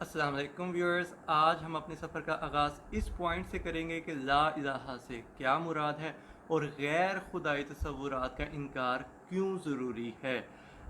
السلام علیکم ویورز، آج ہم اپنے سفر کا آغاز اس پوائنٹ سے کریں گے کہ لا الہ سے کیا مراد ہے اور غیر خدائی تصورات کا انکار کیوں ضروری ہے؟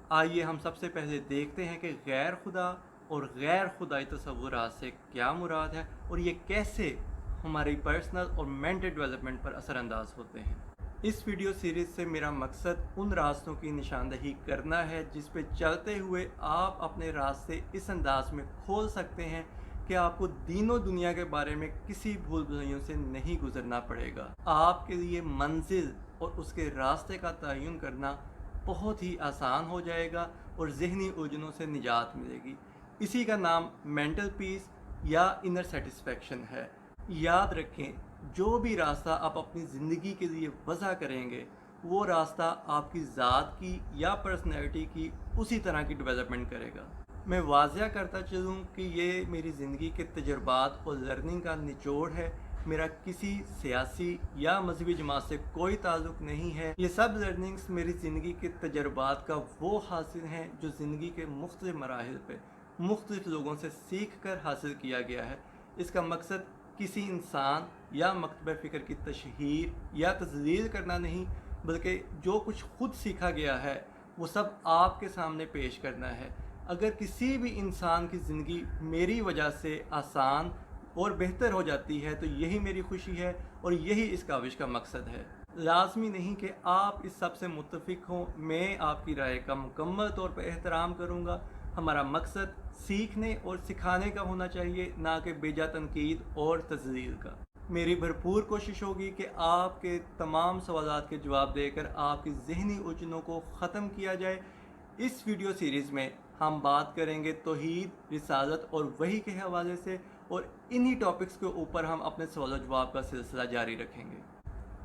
آئیے ہم سب سے پہلے دیکھتے ہیں کہ غیر خدا اور غیر خدائی تصورات سے کیا مراد ہے اور یہ کیسے ہماری پرسنل اور مینٹل ڈیولپمنٹ پر اثر انداز ہوتے ہیں۔ اس ویڈیو سیریز سے میرا مقصد ان راستوں کی نشاندہی کرنا ہے جس پہ چلتے ہوئے آپ اپنے راستے اس انداز میں کھول سکتے ہیں کہ آپ کو دین و دنیا کے بارے میں کسی بھول بھلائیوں سے نہیں گزرنا پڑے گا۔ آپ کے لیے منزل اور اس کے راستے کا تعین کرنا بہت ہی آسان ہو جائے گا اور ذہنی الجھنوں سے نجات ملے گی۔ اسی کا نام مینٹل پیس یا انر سیٹسفیکشن ہے۔ یاد رکھیں جو بھی راستہ آپ اپنی زندگی کے لیے وضع کریں گے، وہ راستہ آپ کی ذات کی یا پرسنالٹی کی اسی طرح کی ڈیولپمنٹ کرے گا۔ میں واضح کرتا چلوں کہ یہ میری زندگی کے تجربات اور لرننگ کا نچوڑ ہے۔ میرا کسی سیاسی یا مذہبی جماعت سے کوئی تعلق نہیں ہے۔ یہ سب لرننگز میری زندگی کے تجربات کا وہ حاصل ہیں جو زندگی کے مختلف مراحل پہ مختلف لوگوں سے سیکھ کر حاصل کیا گیا ہے۔ اس کا مقصد کسی انسان یا مکتبہ فکر کی تشہیر یا تزلیل کرنا نہیں، بلکہ جو کچھ خود سیکھا گیا ہے، وہ سب آپ کے سامنے پیش کرنا ہے۔ اگر کسی بھی انسان کی زندگی میری وجہ سے آسان اور بہتر ہو جاتی ہے، تو یہی میری خوشی ہے اور یہی اس کاوش کا مقصد ہے۔ لازمی نہیں کہ آپ اس سب سے متفق ہوں، میں آپ کی رائے کا مکمل طور پر احترام کروں گا۔ ہمارا مقصد سیکھنے اور سکھانے کا ہونا چاہیے، نہ کہ بیجا تنقید اور تزلیل کا۔ میری بھرپور کوشش ہوگی کہ آپ کے تمام سوالات کے جواب دے کر آپ کی ذہنی الجھنوں کو ختم کیا جائے۔ اس ویڈیو سیریز میں ہم بات کریں گے توحید، رسالت اور وہی کے حوالے سے، اور انہی ٹاپکس کے اوپر ہم اپنے سوال و جواب کا سلسلہ جاری رکھیں گے۔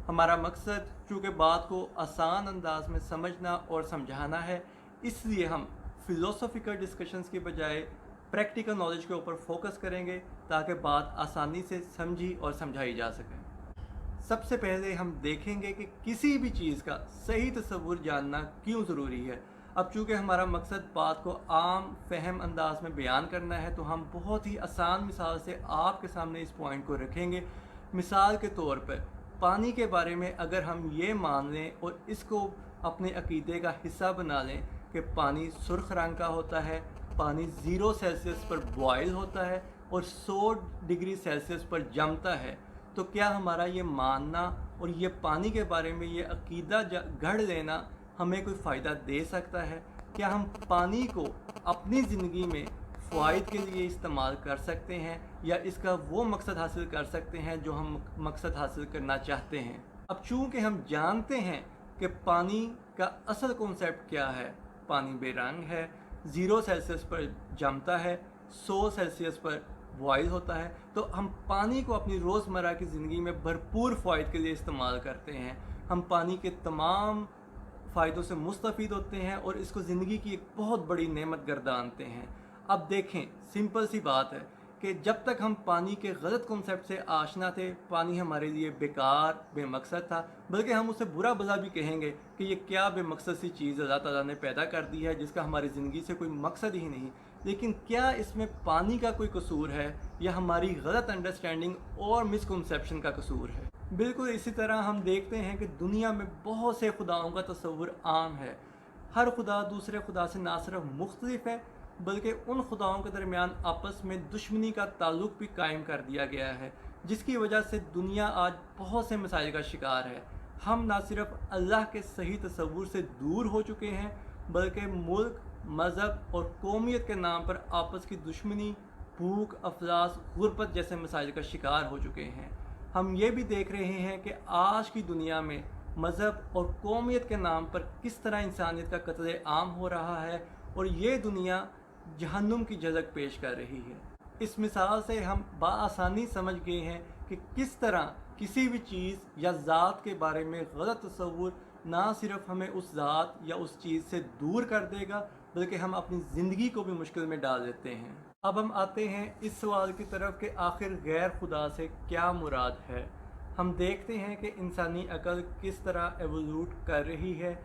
ہمارا مقصد، چونکہ بات کو آسان انداز میں سمجھنا اور سمجھانا ہے، اس لیے ہم فلوسفیکل ڈسکشنز کے بجائے پریکٹیکل نالج کے اوپر فوکس کریں گے تاکہ بات آسانی سے سمجھی اور سمجھائی جا سکے۔ سب سے پہلے ہم دیکھیں گے کہ کسی بھی چیز کا صحیح تصور جاننا کیوں ضروری ہے۔ اب چونکہ ہمارا مقصد بات کو عام فہم انداز میں بیان کرنا ہے تو ہم بہت ہی آسان مثال سے آپ کے سامنے اس پوائنٹ کو رکھیں گے۔ مثال کے طور پر، پانی کے بارے میں اگر ہم یہ مان لیں اور اس کو اپنے عقیدے کا حصہ بنا لیں کہ پانی سرخ رنگ کا ہوتا ہے، پانی زیرو سیلسیس پر بوائل ہوتا ہے اور سو ڈگری سیلسیس پر جمتا ہے۔ تو کیا ہمارا یہ ماننا اور یہ پانی کے بارے میں یہ عقیدہ گھڑ لینا ہمیں کوئی فائدہ دے سکتا ہے؟ کیا ہم پانی کو اپنی زندگی میں فوائد کے لیے استعمال کر سکتے ہیں یا اس کا وہ مقصد حاصل کر سکتے ہیں جو ہم مقصد حاصل کرنا چاہتے ہیں؟ اب چونکہ ہم جانتے ہیں کہ پانی کا اصل کنسیپٹ کیا ہے پانی بے رنگ ہے، زیرو سیلسیس پر جمتا ہے، سو سیلسیس پر بوائل ہوتا ہے۔ تو ہم پانی کو اپنی روزمرہ کی زندگی میں بھرپور فوائد کے لیے استعمال کرتے ہیں۔ ہم پانی کے تمام فائدوں سے مستفید ہوتے ہیں اور اس کو زندگی کی ایک بہت بڑی نعمت گردانتے ہیں۔ اب دیکھیں، سمپل سی بات ہے۔ کہ جب تک ہم پانی کے غلط کنسیپٹ سے آشنا تھے، پانی ہمارے لیے بیکار، بے مقصد تھا۔ بلکہ ہم اسے برا بلا بھی کہیں گے کہ یہ کیا بے مقصد سی چیز اللہ تعالیٰ نے پیدا کر دی ہے، جس کا ہماری زندگی سے کوئی مقصد ہی نہیں۔ لیکن کیا اس میں پانی کا کوئی قصور ہے یا ہماری غلط انڈرسٹینڈنگ اور مسکنسیپشن کا قصور ہے؟ بالکل اسی طرح ہم دیکھتے ہیں کہ دنیا میں بہت سے خداؤں کا تصور عام ہے۔ ہر خدا دوسرے خدا سے نہ صرف مختلف ہے بلکہ ان خداؤں کے درمیان آپس میں دشمنی کا تعلق بھی قائم کر دیا گیا ہے، جس کی وجہ سے دنیا آج بہت سے مسائل کا شکار ہے۔ ہم نہ صرف اللہ کے صحیح تصور سے دور ہو چکے ہیں، بلکہ ملک، مذہب اور قومیت کے نام پر آپس کی دشمنی بھوک افلاس، غربت جیسے مسائل کا شکار ہو چکے ہیں۔ ہم یہ بھی دیکھ رہے ہیں کہ آج کی دنیا میں مذہب اور قومیت کے نام پر کس طرح انسانیت کا قتل عام ہو رہا ہے اور یہ دنیا جہنم کی جھلک پیش کر رہی ہے۔ اس مثال سے ہم بآسانی سمجھ گئے ہیں کہ کس طرح کسی بھی چیز یا ذات کے بارے میں غلط تصور نہ صرف ہمیں اس ذات یا اس چیز سے دور کر دے گا، بلکہ ہم اپنی زندگی کو بھی مشکل میں ڈال دیتے ہیں۔ اب ہم آتے ہیں اس سوال کی طرف کہ آخر غیر خدا سے کیا مراد ہے۔ ہم دیکھتے ہیں کہ انسانی عقل کس طرح ایولوٹ کر رہی ہے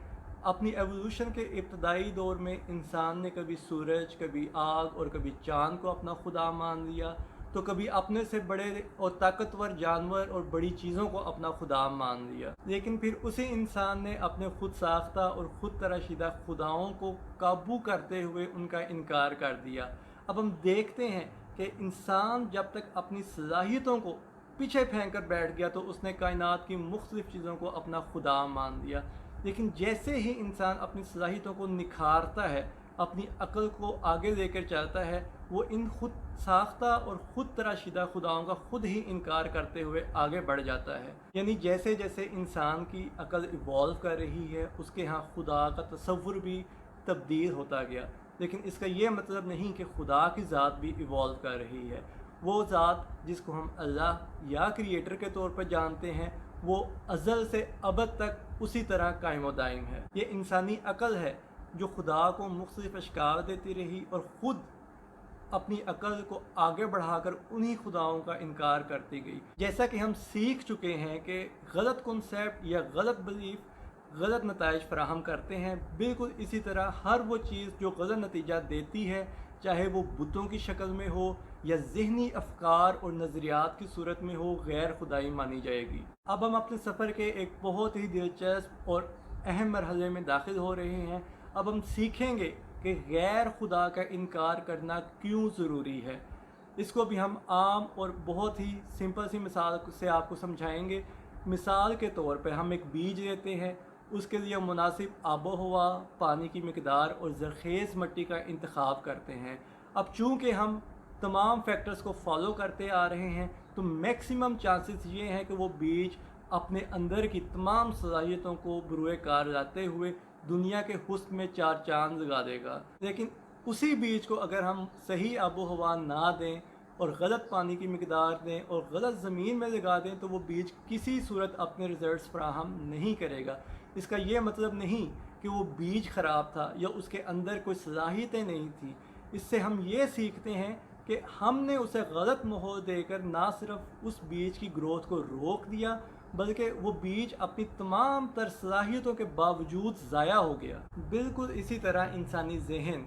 اپنی ایوولوشن کے ابتدائی دور میں انسان نے کبھی سورج، کبھی آگ اور کبھی چاند کو اپنا خدا مان لیا۔ تو کبھی اپنے سے بڑے اور طاقتور جانور اور بڑی چیزوں کو اپنا خدا مان لیا۔ لیکن پھر اسی انسان نے اپنے خود ساختہ اور خود تراشیدہ خداؤں کو قابو کرتے ہوئے ان کا انکار کر دیا۔ اب ہم دیکھتے ہیں کہ انسان جب تک اپنی صلاحیتوں کو پیچھے پھینک کر بیٹھ گیا تو اس نے کائنات کی مختلف چیزوں کو اپنا خدا مان دیا لیکن جیسے ہی انسان اپنی صلاحیتوں کو نکھارتا ہے، اپنی عقل کو آگے لے کر چلتا ہے، وہ ان خود ساختہ اور خود تراشیدہ خداؤں کا خود ہی انکار کرتے ہوئے آگے بڑھ جاتا ہے۔ یعنی جیسے جیسے انسان کی عقل ایوالو کر رہی ہے، اس کے ہاں خدا کا تصور بھی تبدیل ہوتا گیا۔ لیکن اس کا یہ مطلب نہیں کہ خدا کی ذات بھی ایوالو کر رہی ہے۔ وہ ذات جس کو ہم اللہ یا کریٹر کے طور پر جانتے ہیں وہ ازل سے ابد تک اسی طرح قائم و دائم ہے۔ یہ انسانی عقل ہے جو خدا کو مختلف اشکار دیتی رہی اور خود اپنی عقل کو آگے بڑھا کر انہی خداؤں کا انکار کرتی گئی۔ جیسا کہ ہم سیکھ چکے ہیں کہ غلط کنسیپٹ یا غلط بلیف غلط نتائج فراہم کرتے ہیں۔ بالکل اسی طرح ہر وہ چیز جو غلط نتیجہ دیتی ہے، چاہے وہ بتوں کی شکل میں ہو یا ذہنی افکار اور نظریات کی صورت میں ہو، غیر خدائی مانی جائے گی۔ اب ہم اپنے سفر کے ایک بہت ہی دلچسپ اور اہم مرحلے میں داخل ہو رہے ہیں۔ اب ہم سیکھیں گے کہ غیر خدا کا انکار کرنا کیوں ضروری ہے۔ اس کو بھی ہم عام اور بہت ہی سمپل سی مثال سے آپ کو سمجھائیں گے۔ مثال کے طور پہ ہم ایک بیج لیتے ہیں۔ اس کے لیے مناسب آب و ہوا، پانی کی مقدار اور زرخیز مٹی کا انتخاب کرتے ہیں۔ اب چونکہ ہم تمام فیکٹرز کو فالو کرتے آ رہے ہیں، تو میکسیمم چانسز یہ ہیں کہ وہ بیج اپنے اندر کی تمام صلاحیتوں کو بروئے کار لاتے ہوئے دنیا کے حسن میں چار چاند لگا دے گا۔ لیکن اسی بیج کو اگر ہم صحیح آب و ہوا نہ دیں اور غلط پانی کی مقدار دیں اور غلط زمین میں لگا دیں، تو وہ بیج کسی صورت اپنے ریزلٹس فراہم نہیں کرے گا۔ اس کا یہ مطلب نہیں کہ وہ بیج خراب تھا یا اس کے اندر کوئی صلاحیتیں نہیں تھیں۔ اس سے ہم یہ سیکھتے ہیں کہ ہم نے اسے غلط ماحول دے کر نہ صرف اس بیج کی گروتھ کو روک دیا، بلکہ وہ بیج اپنی تمام تر صلاحیتوں کے باوجود ضائع ہو گیا۔ بالکل اسی طرح انسانی ذہن،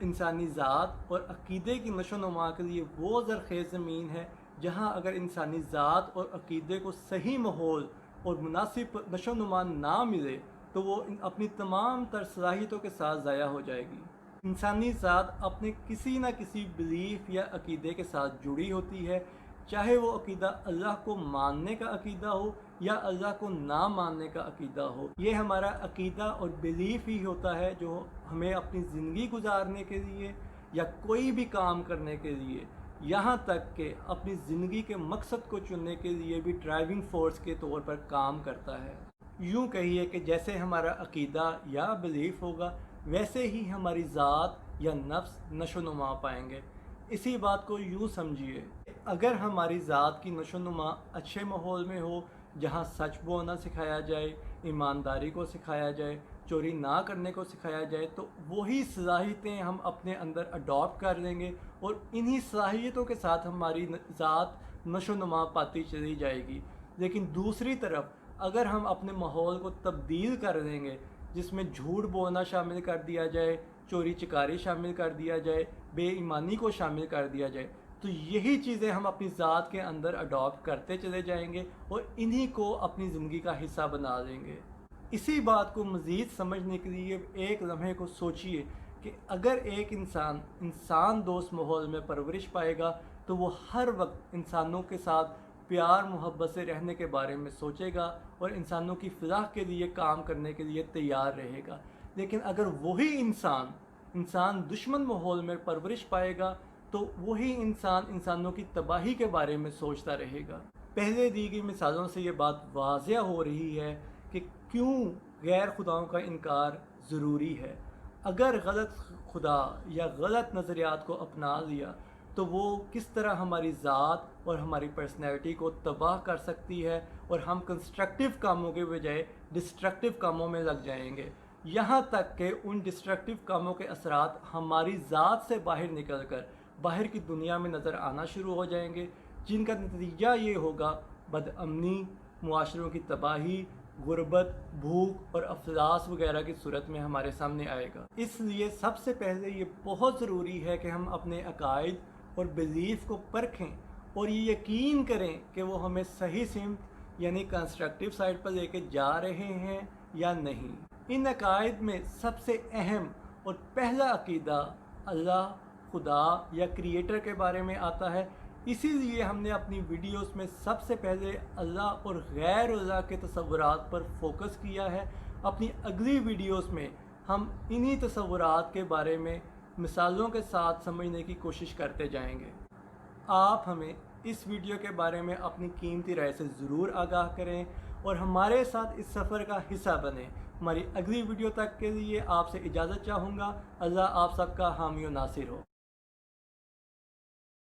انسانی ذات اور عقیدے کی نشو و نما کے لیے وہ زرخیز زمین ہے، جہاں اگر انسانی ذات اور عقیدے کو صحیح ماحول اور مناسب نشو و نما نہ ملے، تو وہ اپنی تمام تر صلاحیتوں کے ساتھ ضائع ہو جائے گی۔ انسانی ذات اپنے کسی نہ کسی بلیف یا عقیدے کے ساتھ جڑی ہوتی ہے، چاہے وہ عقیدہ اللہ کو ماننے کا عقیدہ ہو یا اللہ کو نہ ماننے کا عقیدہ ہو۔ یہ ہمارا عقیدہ اور بلیف ہی ہوتا ہے جو ہمیں اپنی زندگی گزارنے کے لیے یا کوئی بھی کام کرنے کے لیے، یہاں تک کہ اپنی زندگی کے مقصد کو چننے کے لیے بھی ڈرائیونگ فورس کے طور پر کام کرتا ہے۔ یوں کہیے کہ جیسے ہمارا عقیدہ یا بلیف ہوگا ویسے ہی ہماری ذات یا نفس نشو و نما پائیں گے۔ اسی بات کو یوں سمجھیے، اگر ہماری ذات کی نشو و نما اچھے ماحول میں ہو، جہاں سچ بولنا سکھایا جائے، ایمانداری کو سکھایا جائے، چوری نہ کرنے کو سکھایا جائے، تو وہی صلاحیتیں ہم اپنے اندر اڈاپٹ کر لیں گے اور انہی صلاحیتوں کے ساتھ ہماری ذات نشو و نما پاتی چلی جائے گی۔ لیکن دوسری طرف، اگر ہم اپنے ماحول کو تبدیل کر دیں گے جس میں جھوٹ بولنا شامل کر دیا جائے، چوری چکاری شامل کر دیا جائے، بے ایمانی کو شامل کر دیا جائے، تو یہی چیزیں ہم اپنی ذات کے اندر اڈاپٹ کرتے چلے جائیں گے اور انہی کو اپنی زندگی کا حصہ بنا دیں گے۔ اسی بات کو مزید سمجھنے کے لیے ایک لمحے کو سوچئے کہ اگر ایک انسان انسان دوست ماحول میں پرورش پائے گا تو وہ ہر وقت انسانوں کے ساتھ پیار محبت سے رہنے کے بارے میں سوچے گا اور انسانوں کی فلاح کے لیے کام کرنے کے لیے تیار رہے گا۔ لیکن اگر وہی انسان انسان دشمن ماحول میں پرورش پائے گا، تو وہی انسان انسانوں کی تباہی کے بارے میں سوچتا رہے گا۔ پہلے دی گئی مثالوں سے یہ بات واضح ہو رہی ہے کہ کیوں غیر خداؤں کا انکار ضروری ہے۔ اگر غلط خدا یا غلط نظریات کو اپنا لیا تو وہ کس طرح ہماری ذات اور ہماری پرسنالٹی کو تباہ کر سکتی ہے اور ہم کنسٹرکٹیو کاموں کے بجائے ڈسٹرکٹیو کاموں میں لگ جائیں گے؟ یہاں تک کہ ان ڈسٹرکٹیو کاموں کے اثرات ہماری ذات سے باہر نکل کر باہر کی دنیا میں نظر آنا شروع ہو جائیں گے۔ جن کا نتیجہ یہ ہوگا بد امنی معاشروں کی تباہی، غربت، بھوک اور افلاس وغیرہ کی صورت میں ہمارے سامنے آئے گا۔ اس لیے سب سے پہلے یہ بہت ضروری ہے کہ ہم اپنے عقائد اور بلیف کو پرکھیں اور یہ یقین کریں کہ وہ ہمیں صحیح سمت یعنی کنسٹرکٹیو سائڈ پر لے کے جا رہے ہیں یا نہیں۔ ان عقائد میں سب سے اہم اور پہلا عقیدہ اللہ، خدا یا کریٹر کے بارے میں آتا ہے۔ اسی لیے ہم نے اپنی ویڈیوز میں سب سے پہلے اللہ اور غیر اللہ کے تصورات پر فوکس کیا ہے۔ اپنی اگلی ویڈیوز میں ہم انہی تصورات کے بارے میں مثالوں کے ساتھ سمجھنے کی کوشش کرتے جائیں گے۔ آپ ہمیں اس ویڈیو کے بارے میں اپنی قیمتی رائے سے ضرور آگاہ کریں اور ہمارے ساتھ اس سفر کا حصہ بنیں۔ ہماری اگلی ویڈیو تک کے لیے آپ سے اجازت چاہوں گا۔ اللہ آپ سب کا حامی و ناصر ہو۔